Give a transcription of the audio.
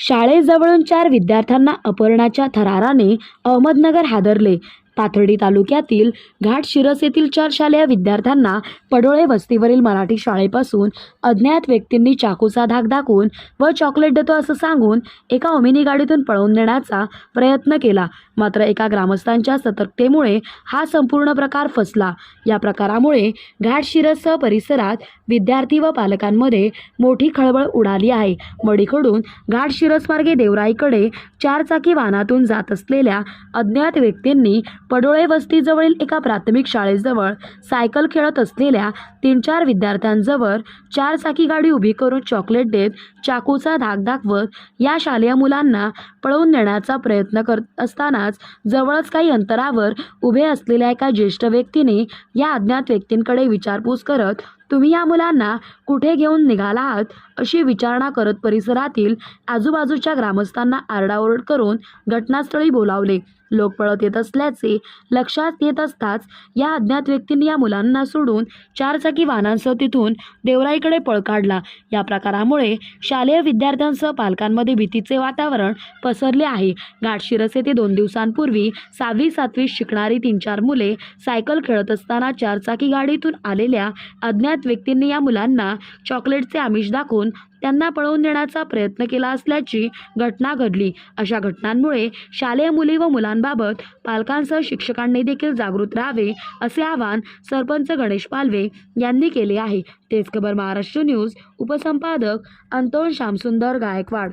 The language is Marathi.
शाळेजवळून चार विद्यार्थ्यांना अपहरणाच्या थराराने अहमदनगर हादरले. पाथर्डी तालुक्यातील घाट शिरस येथील चार शालेय विद्यार्थ्यांना पडोळे वस्तीवरील मराठी शाळेपासून अज्ञात व्यक्तींनी चाकूचा धाक दाखवून व चॉकलेट देतो असं सांगून एका ओमिनी गाडीतून पळवून नेण्याचा प्रयत्न केला. मात्र एका ग्रामस्थांच्या सतर्कतेमुळे हा संपूर्ण प्रकार फसला. या प्रकारामुळे घाटशिरससह परिसरात विद्यार्थी व पालकांमध्ये मोठी खळबळ उडाली आहे. मडीकडून घाट शिरस मार्गे देवराईकडे चारचाकी वाहनातून जात असलेल्या अज्ञात व्यक्तींनी पडोळे वस्तीजवळील एका प्राथमिक शाळेजवळ सायकल खेळत असलेल्या तीन चार विद्यार्थ्यांजवळ चारचाकी गाडी उभी करून चॉकलेट देत चाकूचा धाक दाखवत या शालेय मुलांना पळवून नेण्याचा प्रयत्न करत असतानाच जवळच काही अंतरावर उभे असलेल्या एका ज्येष्ठ व्यक्तीने या अज्ञात व्यक्तींकडे विचारपूस करत तुम्ही या मुलांना कुठे घेऊन निघाला आहात? अशी विचारणा करत परिसरातील आजूबाजूच्या ग्रामस्थांना आरडाओरड करून घटनास्थळी बोलावले. लोक पळत येत असल्याचे लक्षात येत असताच या अज्ञात व्यक्तींनी या मुलांना सोडून चारचाकी वाहनांसह तिथून देवराईकडे पळ काढला. या प्रकारामुळे शालेय विद्यार्थ्यांसह पालकांमध्ये भीतीचे वातावरण पसरले आहे. घाटशिरस येथे दोन दिवसांपूर्वी सहावी सातवी शिकणारी तीन चार मुले सायकल खेळत असताना चारचाकी गाडीतून आलेल्या अज्ञात व्यक्तींनी या मुलांना चॉकलेटचे आमिष दाखवून त्यांना पळवून देण्याचा प्रयत्न केला असल्याची घटना घडली. अशा घटनांमुळे शालेय मुली व मुलांबाबत पालकांसह शिक्षकांनी देखील जागृत राहावे असे आवाहन सरपंच गणेश पालवे यांनी केले आहे. तेच खबर महाराष्ट्र न्यूज उपसंपादक अंतोन श्यामसुंदर गायकवाड.